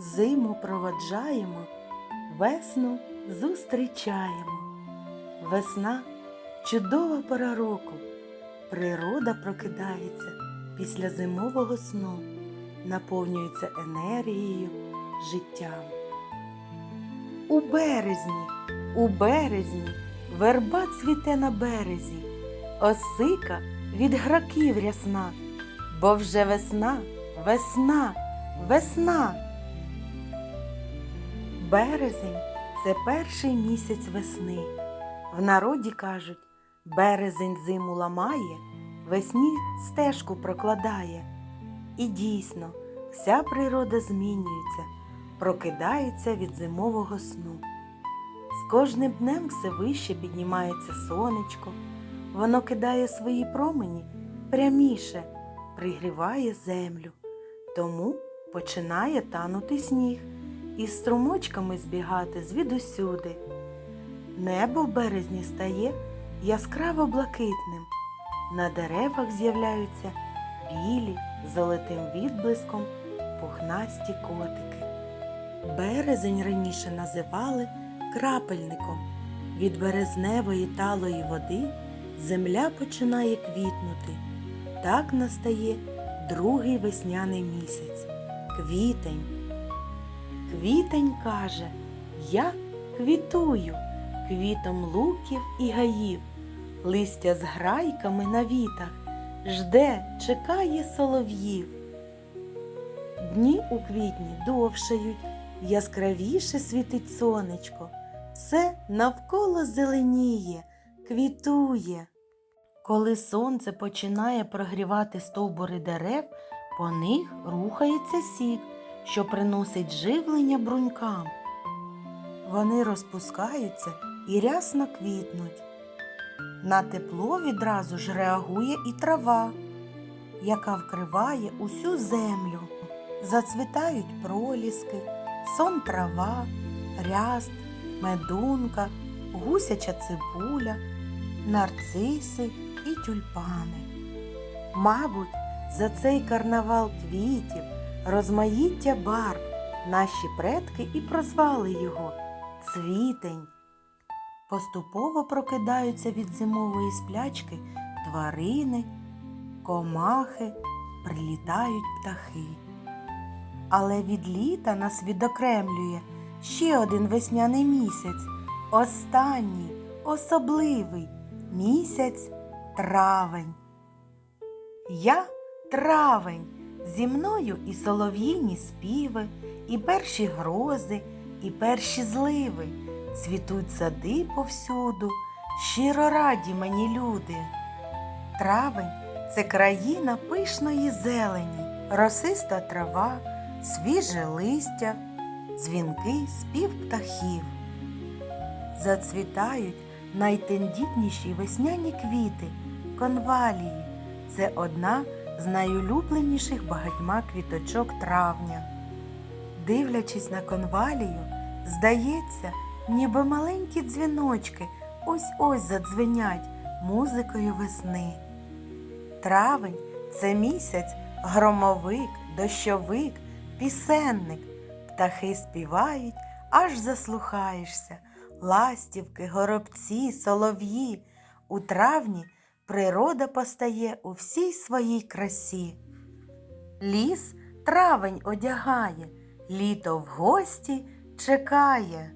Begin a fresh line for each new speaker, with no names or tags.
Зиму проводжаємо, весну зустрічаємо. Весна чудова пора року. Природа прокидається після зимового сну, наповнюється енергією, життям. У березні, у березні верба цвіте на березі, осика від граків рясна, бо вже весна, весна, весна. Березень це перший місяць весни. В народі кажуть, березень зиму ламає, весні стежку прокладає. І дійсно, вся природа змінюється, прокидається від зимового сну. З кожним днем все вище піднімається сонечко, воно кидає свої промені пряміше, пригріває землю, тому починає танути сніг і струмочками збігати звідусюди. Небо в березні стає яскраво блакитним. На деревах з'являються білі золотим відблиском пухнасті котики. Березень раніше називали крапельником. Від березневої талої води земля починає квітнути. Так настає другий весняний місяць квітень. Квітень каже, я квітую квітом луків і гаїв, листя з грайками на вітах, жде, чекає солов'їв. Дні у квітні довшають, яскравіше світить сонечко, все навколо зеленіє, квітує. Коли сонце починає прогрівати стовбури дерев, по них рухається сік, що приносить живлення брунькам. Вони розпускаються і рясно квітнуть. На тепло відразу ж реагує і трава, яка вкриває усю землю. Зацвітають проліски, сон трава, ряст, медунка, гусяча цибуля, нарциси і тюльпани. Мабуть, за цей карнавал квітів, розмаїття барв наші предки і прозвали його цвітень. Поступово прокидаються від зимової сплячки тварини, комахи, прилітають птахи. Але від літа нас відокремлює ще один весняний місяць, останній, особливий місяць травень. Я травень, зі мною і солов'їні співи, і перші грози, і перші зливи, цвітуть сади повсюду, щиро раді мені люди. Травень це країна пишної зелені, росиста трава, свіже листя, дзвінкий спів птахів. Зацвітають найтендітніші весняні квіти, конвалії. Це одна з найулюбленіших багатьма квіточок травня. Дивлячись на конвалію, здається, ніби маленькі дзвіночки ось-ось задзвенять музикою весни. Травень це місяць громовик, дощовик, пісенник. Птахи співають, аж заслухаєшся. Ластівки, горобці, солов'ї. У травні природа постає у всій своїй красі. Ліс травень одягає, літо в гості чекає.